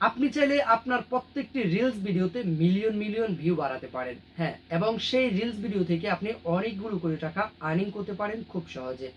আপনি চাইলে আপনার প্রত্যেকটি রিলস ভিডিওতে মিলিয়ন মিলিয়ন ভিউ বাড়াতে পারেন। হ্যাঁ এবং সেই রিলস ভিডিও থেকে আপনি অনেকগুলো কোটি টাকা আর্নিং করতে পারেন খুব সহজে।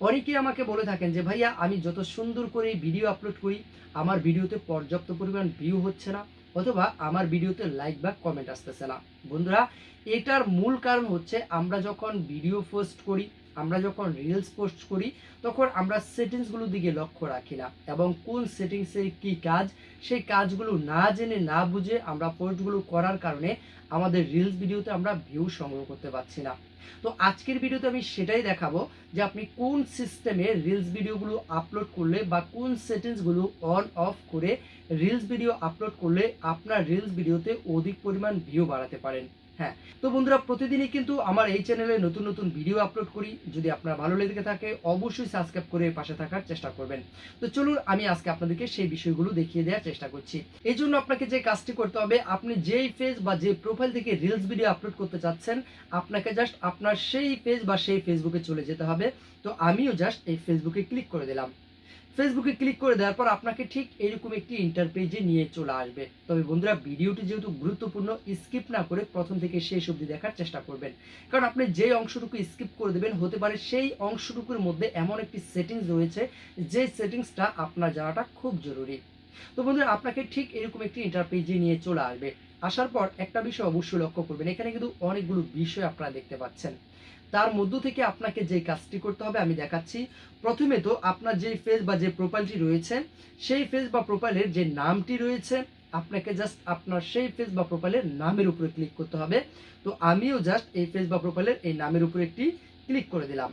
অনেকেই আমাকে বলে থাকেন যে, ভাইয়া, আমি যত সুন্দর করে ভিডিও আপলোড করি, আমার ভিডিওতে পর্যাপ্ত পরিমাণ ভিউ হচ্ছে না, অথবা আমার ভিডিওতে লাইক বা কমেন্ট আসতেছে না। বন্ধুরা, এটার মূল কারণ হচ্ছে আমরা যখন ভিডিও পোস্ট করি আমরা যখন রিলস পোস্ট করি, তখন আমরা সেটিংসগুলোর দিকে লক্ষ্য রাখি না। এবং কোন সেটিংসের কি কাজ, সেই কাজগুলো না জেনে না বুঝে আমরা পোস্টগুলো করার কারণে আমাদের রিলস ভিডিওতে আমরা ভিউ সংগ্রহ করতে পারছি না। তো আজকের ভিডিওতে আমি সেটাই দেখাবো যে আপনি কোন সিস্টেমে রিলস ভিডিওগুলো আপলোড করলে বা কোন সেটিংসগুলো অন অফ করে রিলস ভিডিও আপলোড করলে আপনার রিলস ভিডিওতে অধিক পরিমাণ ভিউ বাড়াতে পারেন। হ্যাঁ তো বন্ধুরা প্রতিদিনই কিন্তু আমার এই চ্যানেলে নতুন নতুন ভিডিও আপলোড করি। যদি আপনার ভালো লেগে থাকে, অবশ্যই সাবস্ক্রাইব করে পাশে থাকার চেষ্টা করবেন। তো চলুন, আমি আজকে আপনাদেরকে সেই বিষয়গুলো দেখিয়ে দেওয়ার চেষ্টা করছি। এই জন্য আপনাকে যে কাজটি করতে হবে, আপনি যেই পেজ বা যে প্রোফাইল থেকে রিলস ভিডিও আপলোড করতে চাচ্ছেন, আপনাকে জাস্ট আপনার সেই পেজ বা সেই ফেসবুকে চলে যেতে হবে। তো আমিও জাস্ট এই ফেসবুকে ক্লিক করে দিলাম। ফেসবুকে ক্লিক করে দেওয়ার পর আপনাকে ঠিক এরকম একটি ইন্টার পেজে নিয়ে চলে আসবে। তবে বন্ধুরা, ভিডিওটি যেহেতু গুরুত্বপূর্ণ স্কিপ না করে প্রথম থেকে শেষ অবধি দেখার চেষ্টা করবেন। কারণ আপনি যে অংশটুকু স্কিপ করে দেবেন, হতে পারে সেই অংশটুকুর মধ্যে এমন একটি সেটিংস রয়েছে, যে সেটিংসটা আপনার জানাটা খুব জরুরি। তো বন্ধুরা, আপনাকে ঠিক এরকম একটি ইন্টার পেজে নিয়ে চলে আসবে। আসার পর একটা বিষয় অবশ্যই লক্ষ্য করবেন, এখানে কিন্তু অনেকগুলো বিষয় আপনারা দেখতে পাচ্ছেন। তার মধ্য থেকে আপনাকে যে কাজটি করতে হবে, আমি দেখাচ্ছি। প্রথমে তো আপনার যে ফেজ বা যে প্রোফাইলটি রয়েছে, সেই ফেজ বা প্রোফাইলের যে নামটি রয়েছে, আপনাকে জাস্ট আপনার সেই ফেজ বা প্রোফাইলের নামের উপরে ক্লিক করতে হবে। তো আমিও জাস্ট এই ফেজ বা প্রোফাইলের এই নামের উপরে একটি ক্লিক করে দিলাম।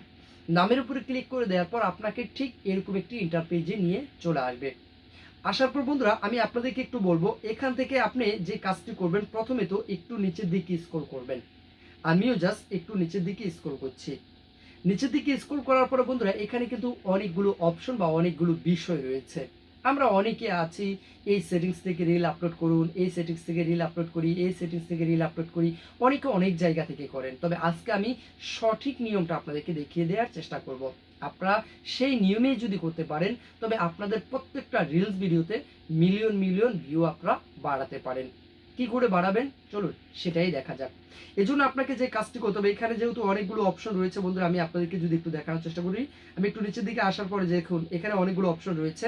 নামের উপরে ক্লিক করে দেওয়ার পর আপনাকে ঠিক এরকম একটি ইন্টার পেজে নিয়ে চলে আসবে। আসার পর বন্ধুরা, আমি আপনাদেরকে একটু বলব, এখান থেকে আপনি যে কাজটি করবেন, প্রথমে তো একটু নিচের দিকে স্ক্রল করবেন। আমিও জাস্ট একটু নিচের দিকে স্ক্রল করছি। নিচের দিকে স্ক্রল করার পরে বন্ধুরা, এখানে কিন্তু অনেকগুলো অপশন বা অনেকগুলো বিষয় রয়েছে। আমরা অনেকে আছি, এই সেটিংস থেকে রিল আপলোড করুন, এই সেটিংস থেকে রিল আপলোড করি, এই সেটিংস থেকে রিল আপলোড করি। অনেকে অনেক জায়গা থেকে করেন। তবে আজকে আমি সঠিক নিয়মটা আপনাদেরকে দেখিয়ে দেওয়ার চেষ্টা করব। আপনারা সেই নিয়মেই যদি করতে পারেন, তবে আপনাদের প্রত্যেকটা রিলস ভিডিওতে মিলিয়ন মিলিয়ন ভিউ আপনারা বাড়াতে পারেন। কি করে বাড়াবেন চলুন, সেটাই দেখা যাক। এজন্য আপনাকে যে কাজটি করতে হবে, এখানে যেহেতু অনেকগুলো অপশন রয়েছে বন্ধুরা, আমি আপনাদেরকে যদি একটু দেখানোর চেষ্টা করি। আমি একটু নিচের দিকে আসার পরে দেখুন, এখানে অনেকগুলো অপশন রয়েছে।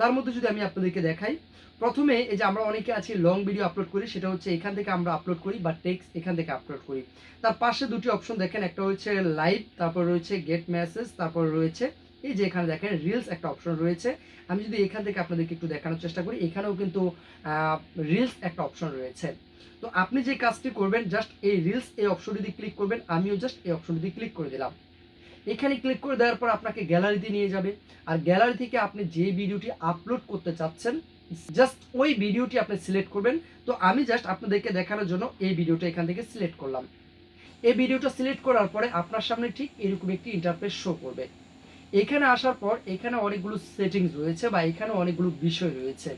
তার মধ্যে যদি আমি আপনাদেরকে দেখাই, প্রথমে এই যে আমরা অনেকে আছি লং ভিডিও আপলোড করি, সেটা হচ্ছে এখান থেকে আমরা আপলোড করি বা টেক্সট এখান থেকে আপলোড করি। তার পাশে দুটি অপশন দেখেন, একটা হচ্ছে লাইভ তারপর রয়েছে গেট মেসেজ তারপর রয়েছে এই যে এখানে দেখেন রিলস একটা অপশন রয়েছে। আমি যদি এখান থেকে আপনাদেরকে একটু দেখানোর চেষ্টা করি, এখানেও কিন্তু রিলস একটা অপশন রয়েছে। তো আপনি যে কাজটি করবেন জাস্ট এই রিলস এই অপশনটি দিয়ে ক্লিক করবেন, আমিও জাস্ট এই অপশনটি দিয়ে ক্লিক করে দিলাম। এখানে ক্লিক করে দেওয়ার পর আপনাকে গ্যালারিতে নিয়ে যাবে। আর গ্যালারি থেকে আপনি যে ভিডিওটি আপলোড করতে চাচ্ছেন জাস্ট ওই ভিডিওটি আপনি সিলেক্ট করবেন। তো আমি জাস্ট আপনাদেরকে দেখানোর জন্য এই ভিডিওটা এখান থেকে সিলেক্ট করলাম। এই ভিডিওটা সিলেক্ট করার পরে আপনার সামনে ঠিক এরকম একটি ইন্টারফেস শো করবে। এখানে আসার পর এখানে অনেকগুলো সেটিংস রয়েছে বা এখানে অনেকগুলো বিষয় রয়েছে।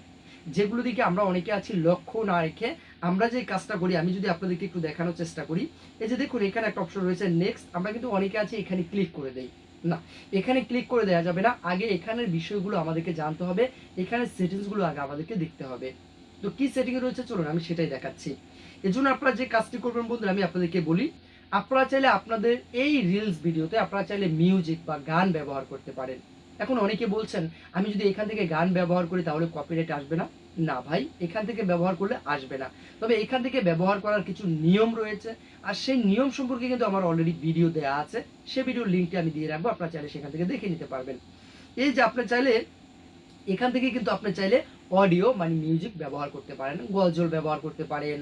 যেগুলো দিকে আমরা অনেকে আছি লক্ষ্য না রেখে আমরা যে কাজটা করি, আমি যদি আপনাদেরকে একটু দেখানোর চেষ্টা করি, এই যে দেখুন এখানে একটা অপশন রয়েছে নেক্সট আমরা কিন্তু অনেকে আছি এখানে ক্লিক করে দেই। না, এখানে ক্লিক করে দেওয়া যাবে না, আগে এখানের বিষয়গুলো আমাদেরকে জানতে হবে, এখানে সেটিংসগুলো আগে আমাদেরকে দেখতে হবে। তো কি সেটিং রয়েছে? চলুন আমি সেটাই দেখাচ্ছি। এজন্য আপনারা যে কাজটি করবেন বন্ধুরা, আমি আপনাদেরকে বলি আপনারা চাইলে আপনাদের এই রিলস ভিডিওতে আপনারা চাইলে মিউজিক বা গান ব্যবহার করতে পারেন। এখন অনেকে বলছেন, আমি যদি এখান থেকে গান ব্যবহার করি তাহলে কপিরাইট আসবে না? না ভাই, এখান থেকে ব্যবহার করলে আসবে না। তবে এখান থেকে ব্যবহার করার কিছু নিয়ম রয়েছে, আর সেই নিয়ম সম্পর্কে কিন্তু আমার অলরেডি ভিডিও দেওয়া আছে। সে ভিডিওর লিঙ্কটি আমি দিয়ে রাখব, আপনারা চাইলে সেখান থেকে দেখে নিতে পারবেন। এই যে আপনি চাইলে এখান থেকে কিন্তু আপনি চাইলে অডিও মানে মিউজিক ব্যবহার করতে পারেন, গজল ব্যবহার করতে পারেন,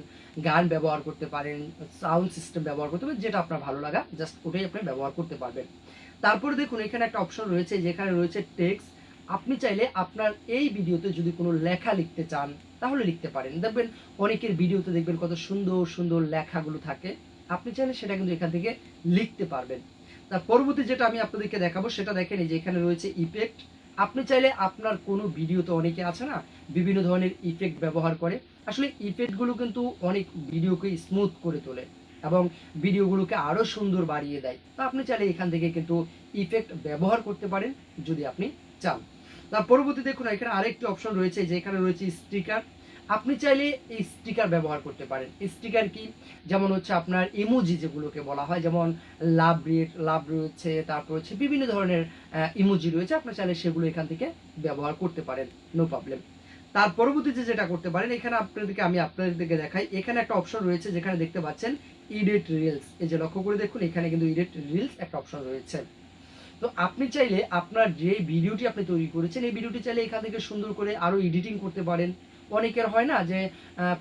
গান ব্যবহার করতে পারেন সাউন্ড সিস্টেম ব্যবহার করতে পারেন, যেটা আপনার ভালো লাগা জাস্ট ওটাই আপনি ব্যবহার করতে পারবেন। তারপরে দেখুন, এখানে একটা অপশন রয়েছে, যেখানে রয়েছে টেক্সট আপনি চাইলে আপনার এই ভিডিওতে যদি কোনো লেখা লিখতে চান, তাহলে লিখতে পারেন। দেখবেন, অনেকের ভিডিওতে দেখবেন কত সুন্দর সুন্দর লেখাগুলো থাকে। আপনি চাইলে সেটা কিন্তু এখান থেকে লিখতে পারবেন। তার পরবর্তী যেটা আমি আপনাদেরকে দেখাবো, সেটা দেখেন, এই যে এখানে রয়েছে ইফেক্ট আপনি চাইলে আপনার কোনো ভিডিওতে অনেকে আছে না, বিভিন্ন ধরনের ইফেক্ট ব্যবহার করে। আসলে ইফেক্টগুলো কিন্তু অনেক ভিডিওকে স্মুথ করে তোলে এবং ভিডিওগুলোকে আরও সুন্দর বাড়িয়ে দেয়। তো আপনি চাইলে এখান থেকে কিন্তু ইফেক্ট ব্যবহার করতে পারেন যদি আপনি চান। তার পরবর্তী দেখুন, এখানে আরেকটি অপশন রয়েছে যে এখানে রয়েছে স্টিকার আপনি চাইলে এই স্টিকার ব্যবহার করতে পারেন। স্টিকার কি? যেমন হচ্ছে আপনার ইমোজি যেগুলোকে বলা হয়, যেমন লাভ রেট লাভ রয়েছে, তারপর হচ্ছে বিভিন্ন ধরনের ইমোজি রয়েছে, আপনি চাইলে সেগুলো এখান থেকে ব্যবহার করতে পারেন নো প্রবলেম তার পরবর্তীতে যেটা করতে পারেন, এখানে আপনাদেরকে, আমি আপনাদেরকে দেখাই, এখানে একটা অপশন রয়েছে যেখানে দেখতে পাচ্ছেন ইডিট রিলস এই যে লক্ষ্য করে দেখুন, এখানে কিন্তু ইডিট রিলস একটা অপশন রয়েছে। তো আপনি চাইলে আপনার যে ভিডিওটি আপনি তৈরি করেছেন, এই ভিডিওটি চাইলে এখান থেকে সুন্দর করে আরও এডিটিং করতে পারেন। অনেকের হয় না যে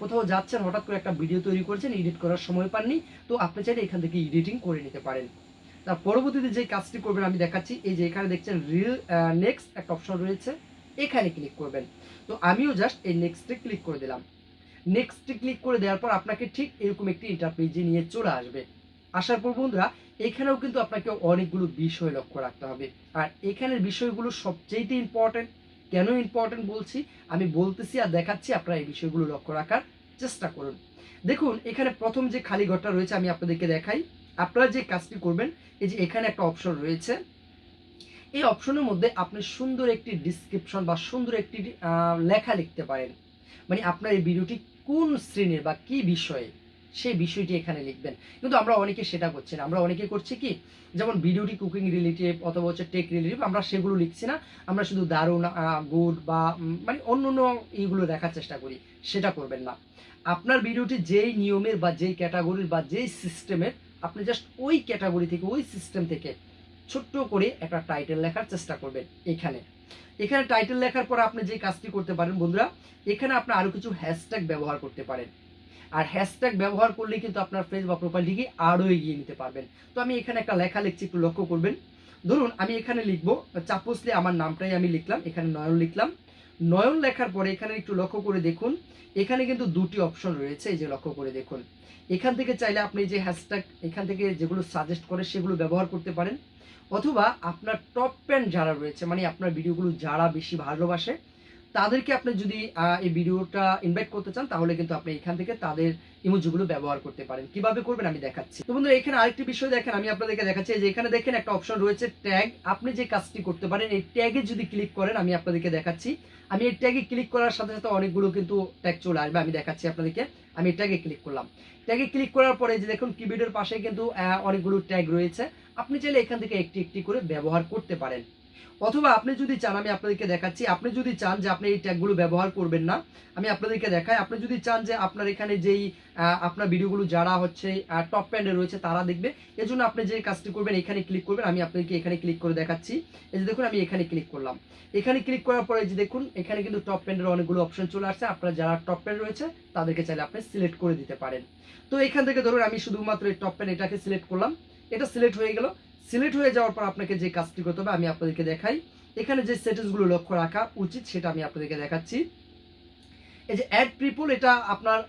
কোথাও যাচ্ছেন, হঠাৎ করে একটা ভিডিও তৈরি করেছেন এডিট করার সময় পাননি, তো আপনি চাইলে এখান থেকে এডিটিং করে নিতে পারেন। তার পরবর্তীতে যে কাজটি করবেন, আমি দেখাচ্ছি, এই যে এখানে দেখছেন রিল নেক্সট একটা অপশন রয়েছে, এখানে ক্লিক করবেন। তো আমিও জাস্ট এই নেক্সটে ক্লিক করে দিলাম। নেক্সটে ক্লিক করে দেওয়ার পর আপনাকে ঠিক এরকম একটি ইন্টারপেজে নিয়ে চলে আসবে। আসার পর বন্ধুরা, এখানেও কিন্তু আপনাকে অনেকগুলো বিষয় লক্ষ্য রাখতে হবে। আর এখানের বিষয়গুলো সবচেয়ে ইম্পর্টেন্ট কেন ইম্পর্টেন্ট বলছি? আমি বলতেছি আর দেখাচ্ছি আপনারা এই বিষয়গুলো লক্ষ্য রাখার চেষ্টা করুন। দেখুন, এখানে প্রথম যে খালি ঘরটা রয়েছে আমি আপনাদেরকে দেখাই। আপনারা যে কাজটি করবেন, এই যে এখানে একটা অপশন রয়েছে। এই অপশনের মধ্যে আপনি সুন্দর একটি ডিসক্রিপশন বা সুন্দর একটি লেখা লিখতে পারেন। মানে আপনার এই ভিডিওটি কোন শ্রেণির বা কি বিষয়ে? সেই বিষয়টি এখানে লিখবেন। কিন্তু আমরা অনেকে সেটা করছি না। আমরা অনেকে করছি কি, যেমন ভিডিওটি কুকিং রিলেটিভ অথবা হচ্ছে টেক রিলেটিভ আমরা সেগুলো লিখছি না। আমরা শুধু দারুণ গুড বা মানে অন্য অন্য এইগুলো দেখার চেষ্টা করি। সেটা করবেন না। আপনার ভিডিওটি যেই নিয়মের বা যেই ক্যাটাগরির বা যেই সিস্টেমের আপনি জাস্ট ওই ক্যাটাগরি থেকে, ওই সিস্টেম থেকে ছোট্ট করে একটা টাইটেল লেখার চেষ্টা করবেন এখানে। এখানে টাইটেল লেখার পর আপনি যে কাজটি করতে পারেন, বন্ধুরা, এখানে আপনি আরও কিছু হ্যাশট্যাগ ব্যবহার করতে পারেন। আর হ্যাশট্যাগ ব্যবহার করলে কিন্তু আপনার ফেস বা প্রোফাইলটিকে আরও এগিয়ে নিতে পারবেন। তো আমি এখানে একটা লেখা লিখছি, একটু লক্ষ্য করবেন। ধরুন, আমি এখানে লিখব, চাপসলে আমার নামটাই আমি লিখলাম, এখানে নয়ন লিখলাম। নয়ন লেখার পরে এখানে একটু লক্ষ্য করে দেখুন, এখানে কিন্তু দুটি অপশন রয়েছে, এই যে লক্ষ্য করে দেখুন। এখান থেকে চাইলে আপনি যে হ্যাশট্যাগ এখান থেকে যেগুলো সাজেস্ট করে সেগুলো ব্যবহার করতে পারেন। অথবা আপনার টপ প্যান্ট যারা রয়েছে মানে আপনার ভিডিওগুলো যারা বেশি ভালোবাসে তাদেরকে আপনি যদি এই ভিডিওটা ইনভাইট করতে চান, তাহলে কিন্তু আপনি এখান থেকে তাদের ইমোজিগুলো ব্যবহার করতে পারেন। কীভাবে করবেন আমি দেখাচ্ছি। তো বন্ধুরা, এখানে আরেকটি বিষয় দেখেন, আমি আপনাদেরকে দেখাচ্ছি। যে এখানে দেখেন একটা অপশন রয়েছে ট্যাগ আপনি যে কাজটি করতে পারেন, এই ট্যাগে যদি ক্লিক করেন, আমি আপনাদেরকে দেখাচ্ছি। আমি এই ট্যাগে ক্লিক করার সাথে সাথে অনেকগুলো কিন্তু ট্যাগ চলে আসবে, আমি দেখাচ্ছি আপনাদেরকে। আমি ট্যাগে ক্লিক করলাম। ট্যাগে ক্লিক করার পরে যে দেখুন কিবোর্ডের পাশে কিন্তু অনেকগুলো ট্যাগ রয়েছে। আপনি চাইলে এখান থেকে একটি একটি করে ব্যবহার করতে পারেন। অথবা আপনি যদি চান, আমি আপনাদেরকে দেখাচ্ছি, আপনি যদি চান যে আপনি এই ট্যাগগুলো ব্যবহার করবেন না, আমি আপনাদেরকে দেখাই, আপনি যদি চান যে আপনার এখানে যেই আপনার ভিডিওগুলো যারা হচ্ছে টপ প্যান্ডে রয়েছে, তারা দেখবে। এজন্য আপনি যে কাজটি করবেন, এখানে ক্লিক করবেন, আমি আপনাদেরকে এখানে ক্লিক করে দেখাচ্ছি। এই যে দেখুন, আমি এখানে ক্লিক করলাম। এখানে ক্লিক করার পরে যে দেখুন, এখানে কিন্তু টপ প্যান্ডের অনেকগুলো অপশন চলে আসছে। আপনারা যারা টপ প্যান্ড রয়েছে, তাদেরকে চাইলে আপনি সিলেক্ট করে দিতে পারেন। তো এখান থেকে ধরুন, আমি শুধুমাত্র এই টপ প্যান্ড এটাকে সিলেক্ট করলাম। এটা সিলেক্ট হয়ে গেল। সিলেক্ট হয়ে যাওয়ার পর আপনাকে যে কাজটি করতে হবে, আমি আপনাদেরকে দেখাই। এখানে যে সেটিংসগুলো লক্ষ্য রাখা উচিত, সেটা আমি আপনাদেরকে দেখাচ্ছি। এই যে অ্যাড পিপল এটা আপনার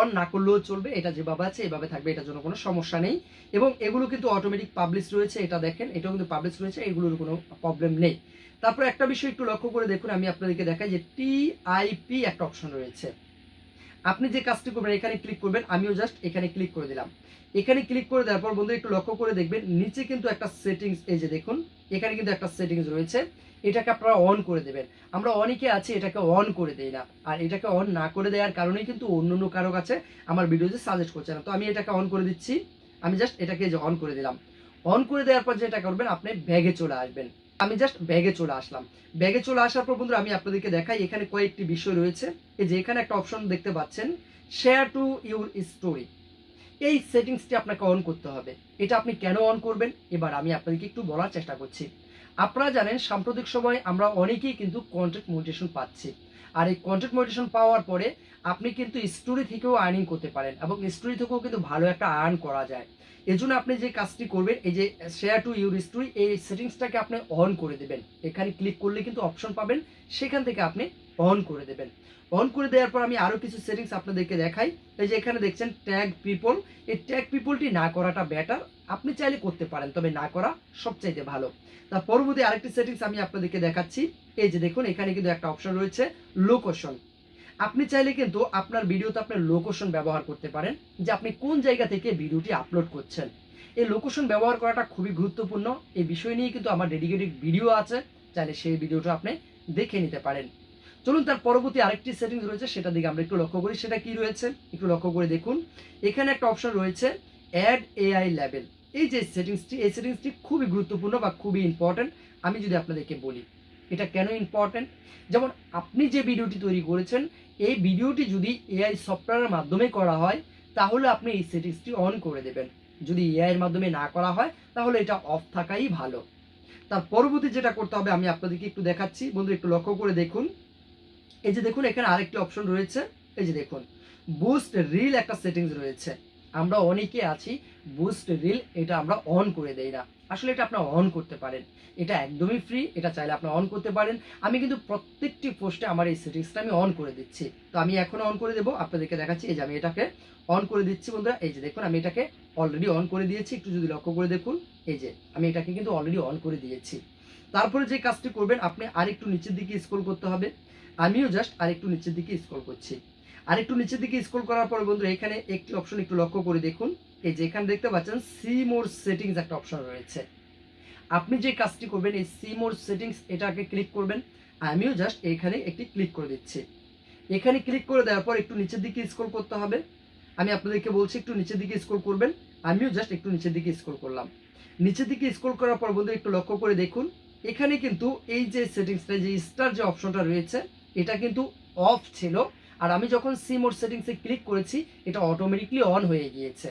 অন না করলেও চলবে, এটা যেভাবে আছে এভাবে থাকবে, এটার জন্য কোনো সমস্যা নেই। এবং এগুলো কিন্তু অটোমেটিক পাবলিশ রয়েছে, এটা দেখেন, এটাও কিন্তু পাবলিশ রয়েছে, এগুলোর কোনো প্রবলেম নেই। তারপর একটা বিষয় একটু লক্ষ্য করে দেখুন, আমি আপনাদেরকে দেখাই যে টিআইপি একটা অপশন রয়েছে। আপনি যে কাজটি করবেন, এখানে ক্লিক করবেন, আমিও জাস্ট এখানে ক্লিক করে দিলাম। এখানে ক্লিক করে দেওয়ার পর বন্ধু একটু লক্ষ্য করে দেখবেন, নিচে কিন্তু একটা সেটিংস এই যে দেখুন, এখানে কিন্তু একটা সেটিংস রয়েছে, এটাকে আপনারা অন করে দেবেন। আমরা অনেকে আছি, এটাকে অন করে দেই না। আর এটাকে অন না করে দেওয়ার কারণেই কিন্তু অন্য অন্য কারও কাছে আমার ভিডিওতে সাজেস্ট করছে না। তো আমি এটাকে অন করে দিচ্ছি। আমি জাস্ট এটাকে যে অন করে দিলাম। অন করে দেওয়ার পর যেটা করবেন, আপনি ব্যাগে চলে আসবেন। আমি জাস্ট ব্যাগে চলে আসলাম। ব্যাগে চলে আসার পর বন্ধুরা আমি আপনাদেরকে দেখাই, এখানে কয়েকটি বিষয় রয়েছে। এই যে এখানে একটা অপশন দেখতে পাচ্ছেন শেয়ার টু ইউর স্টোরি এই সেটিংসটি আপনাকে অন করতে হবে। এটা আপনি কেন অন করবেন? এবার আমি আপনাদেরকে একটু বলার চেষ্টা করছি। আপনারা জানেন, সাম্প্রতিক সময় আমরা অনেকেই কিন্তু কন্টেন্ট মোটিভেশন পাচ্ছি। আর এই কন্টেন্ট মোটিভেশন পাওয়ার পরে আপনি কিন্তু স্টোরি থেকেও আর্নিং করতে পারেন এবং স্টোরি থেকেও কিন্তু ভালো একটা আর্ন করা যায়। এজন্য আপনি যে কাজটি করবেন, এই যে শেয়ার টু ইউর স্টোরি এই সেটিংসটাকে আপনি অন করে দেবেন। এখানে ক্লিক করলে কিন্তু অপশন পাবেন, সেখান থেকে আপনি অন করে দেবেন। অন করে দেওয়ার পর আমি আরও কিছু সেটিংস আপনাদেরকে দেখাই। এই যে এখানে দেখছেন ট্যাগ পিপল এই ট্যাগ পিপলটি না করাটা বেটার আপনি চাইলে করতে পারেন, তবে না করা সবচাইতে ভালো। তার পরবর্তী আরেকটি সেটিংস আমি আপনাদেরকে দেখাচ্ছি। এই যে দেখুন, এখানে কিন্তু একটা অপশন রয়েছে লোকেশন আপনি চাইলে কিন্তু আপনার ভিডিওতে আপনার লোকেশন ব্যবহার করতে পারেন, যে আপনি কোন জায়গা থেকে ভিডিওটি আপলোড করছেন। এই লোকেশন ব্যবহার করাটা খুবই গুরুত্বপূর্ণ। এই বিষয় নিয়ে কিন্তু আমার ডেডিকেটেড ভিডিও আছে। চাইলে সেই ভিডিওটা আপনি দেখে নিতে পারেন। চলুন তার পরবর্তী আরেকটি সেটিংস রয়েছে, সেটা দিকে আমরা একটু লক্ষ্য করি। সেটা কি রয়েছে? একটু লক্ষ্য করে দেখুন। এখানে একটা অপশন রয়েছে অ্যাড এআই লেভেল এই যে সেটিংসটি এই সেটিংসটি খুবই গুরুত্বপূর্ণ বা খুবই ইম্পর্ট্যান্ট আমি যদি আপনাদেরকে বলি, এটা কেন ইম্পর্ট্যান্ট যেমন আপনি যে ভিডিওটি তৈরি করেছেন, এই ভিডিওটি যদি এআই সফটওয়্যারের মাধ্যমে করা হয়, তাহলে আপনি এই সেটিংসটি অন করে দেবেন। যদি এআইয়ের মাধ্যমে না করা হয়, তাহলে এটা অফ থাকাই ভালো। তার পরবর্তী যেটা করতে হবে, আমি আপনাদেরকে একটু দেখাচ্ছি। বন্ধু একটু লক্ষ্য করে দেখুন। এই যে দেখুন, এখানে আরেকটি অপশন রয়েছে। এই যে দেখুন বুস্ট রিল একটা সেটিংস রয়েছে। আমরা অনেকে আছি বুস্ট রিল এটা আমরা অন করে দেই না। আসলে এটা আপনারা অন করতে পারেন। এটা একদমই ফ্রি এটা চাইলে আপনি অন করতে পারেন। আমি কিন্তু প্রত্যেকটি পোস্টে আমার এই সেটিংসটা আমি অন করে দিচ্ছি। তো আমি এখন অন করে দেবো, আপনাদেরকে দেখাচ্ছি। এই যে আমি এটাকে অন করে দিচ্ছি বন্ধুরা। এই যে দেখুন, আমি এটাকে অলরেডি অন করে দিয়েছি। একটু যদি লক্ষ্য করে দেখুন, এই যে আমি এটাকে কিন্তু অলরেডি অন করে দিয়েছি। তারপরে যে কাজটি করবেন, আপনি আরেকটু নিচের দিকে স্ক্রল করতে হবে। আমিও জাস্ট আরেকটু নিচের দিকে স্ক্রল করছি। আরেকটু নিচের দিকে স্ক্রল করার পর বন্ধুরা, এখানে একটি অপশন একটু লক্ষ্য করে দেখুন। এই যে এখানে দেখতে পাচ্ছেন সি মোর সেটিংস একটা অপশন রয়েছে। আপনি যে কাজটি করবেন, এই সি মোর সেটিংস এটাকে ক্লিক করবেন। আমিও জাস্ট এখানে একটি ক্লিক করে দিচ্ছি। এখানে ক্লিক করে দেওয়ার পর একটু নিচের দিকে স্ক্রল করতে হবে। আমি আপনাদেরকে বলছি, একটু নিচের দিকে স্ক্রল করবেন। আমিও জাস্ট একটু নিচের দিকে স্ক্রল করলাম। নিচের দিকে স্ক্রল করার পর বন্ধু একটু লক্ষ্য করে দেখুন। এখানে কিন্তু এই যে সেটিংসটা যে স্টার যে অপশনটা রয়েছে এটা কিন্তু অফ ছিল। আর আমি যখন সি মোড সেটিংসে ক্লিক করেছি, এটা অটোমেটিকলি অন হয়ে গিয়েছে।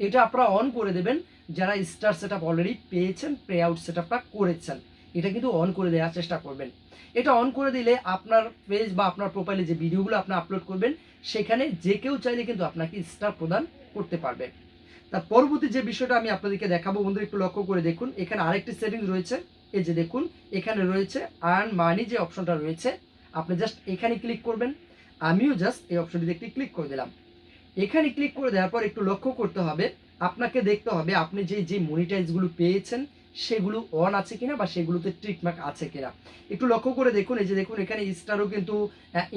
এটা আপনারা অন করে দেবেন। যারা স্টার সেট অলরেডি পেয়েছেন পে আউট সেট করেছেন, এটা কিন্তু অন করে দেওয়ার চেষ্টা করবেন। এটা অন করে দিলে আপনার পেজ বা আপনার প্রোফাইলে যে ভিডিওগুলো আপনি আপলোড করবেন, সেখানে যে কেউ চাইলে কিন্তু আপনাকে স্টার প্রদান করতে পারবে। তার পরবর্তী যে বিষয়টা আমি আপনাদেরকে দেখাবো বন্ধু একটু লক্ষ্য করে দেখুন। এখানে আরেকটি সেটিংস রয়েছে। এই যে দেখুন, এখানে রয়েছে আর্ন মানি যে অপশনটা রয়েছে আপনি জাস্ট এখানে ক্লিক করবেন। আমিও জাস্ট এই অপশনটিতে একটি ক্লিক করে দিলাম। এখানে ক্লিক করে দেওয়ার পর একটু লক্ষ্য করতে হবে, আপনাকে দেখতে হবে আপনি যে যে মনিটাইজগুলো পেয়েছেন, সেগুলো অন আছে কিনা বা সেগুলোতে ট্রিকমার্ক আছে কিনা। একটু লক্ষ্য করে দেখুন, এই যে দেখুন, এখানে স্টারও কিন্তু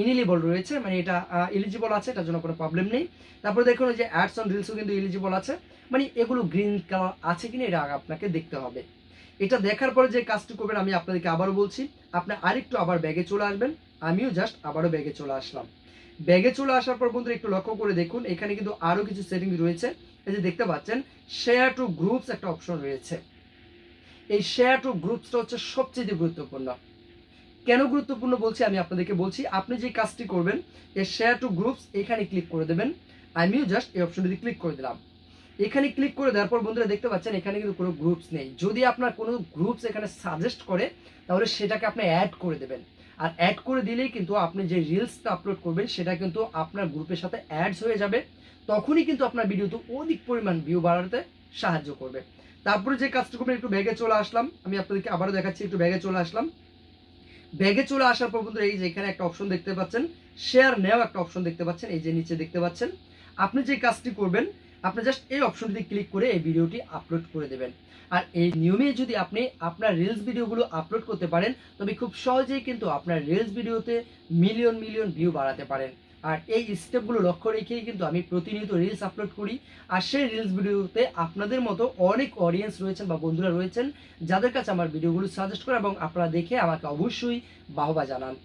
ইনিলিবল রয়েছে মানে এটা এলিজিবল আছে, এটার জন্য কোনো প্রবলেম নেই। তারপরে দেখুন যে অ্যাডস অন রিলসও কিন্তু এলিজিবল আছে। মানে এগুলো গ্রিন কালার আছে কিনা, এটা আপনাকে দেখতে হবে। এটা দেখার পরে যে কাজটি করবেন, আমি আপনাদেরকে আবারও বলছি, আপনি আরেকটু আবার ব্যাগে চলে আসবেন। আমিও জাস্ট আবারও ব্যাগে চলে আসলাম। ব্যাগে চলে আসার পর বন্ধুরা একটু লক্ষ্য করে দেখুন, এখানে কিন্তু আরও কিছু সেটিংস রয়েছে। এই যে দেখতে পাচ্ছেন শেয়ার টু গ্রুপস একটা অপশন রয়েছে। এই শেয়ার টু গ্রুপসটা হচ্ছে সবচেয়ে গুরুত্বপূর্ণ। কেন গুরুত্বপূর্ণ বলছি আমি আপনাদেরকে বলছি, আপনি যে কাজটি করবেন, এই শেয়ার টু গ্রুপস এখানে ক্লিক করে দেবেন। আমিও জাস্ট এই অপশনটিতে ক্লিক করে দিলাম। এখানে ক্লিক করে দেওয়ার পর বন্ধুরা দেখতে পাচ্ছেন, এখানে কিন্তু কোনো গ্রুপস নেই। যদি আপনার কোনো গ্রুপস এখানে সাজেস্ট করে, তাহলে সেটাকে আপনি অ্যাড করে দেবেন। আর অ্যাড করে দিলেই কিন্তু আপনি যে রিলসটা আপলোড করবেন, সেটা কিন্তু আপনার গ্রুপের সাথে অ্যাডস হয়ে যাবে। তখনই কিন্তু আপনার ভিডিওতে অধিক পরিমাণ ভিউ বাড়াতে সাহায্য করবে। তারপরে যে কাজটা করবেন একটু ব্যাগে চলে আসলাম, আমি আপনাদেরকে আবারও দেখাচ্ছি, একটু ব্যাগে চলে আসলাম। ব্যাগে চলে আসার পর বন্ধুরা, এই যে এখানে একটা অপশন দেখতে পাচ্ছেন শেয়ার নেওয়া একটা অপশন দেখতে পাচ্ছেন, এই যে নিচে দেখতে পাচ্ছেন। আপনি যে কাজটি করবেন আপনি জাস্ট এই অপশনটিতে ক্লিক করে এই ভিডিওটি আপলোড করে দেবেন। আর এই নিয়মে যদি আপনি আপনার রিলস ভিডিওগুলো আপলোড করতে পারেন, তবে খুব সহজেই কিন্তু আপনার রিলস ভিডিওতে মিলিয়ন মিলিয়ন ভিউ বাড়াতে পারেন। আর এই স্টেপগুলো লক্ষ্য রেখেই কিন্তু আমি প্রতিনিয়ত রিলস আপলোড করি। আর সেই রিলস ভিডিওতে আপনাদের মতো অনেক অডিয়েন্স রয়েছেন বা বন্ধুরা রয়েছেন, যাদের কাছে আমার ভিডিওগুলো সাজেস্ট করে এবং আপনারা দেখে আমাকে অবশ্যই বাহবা জানান।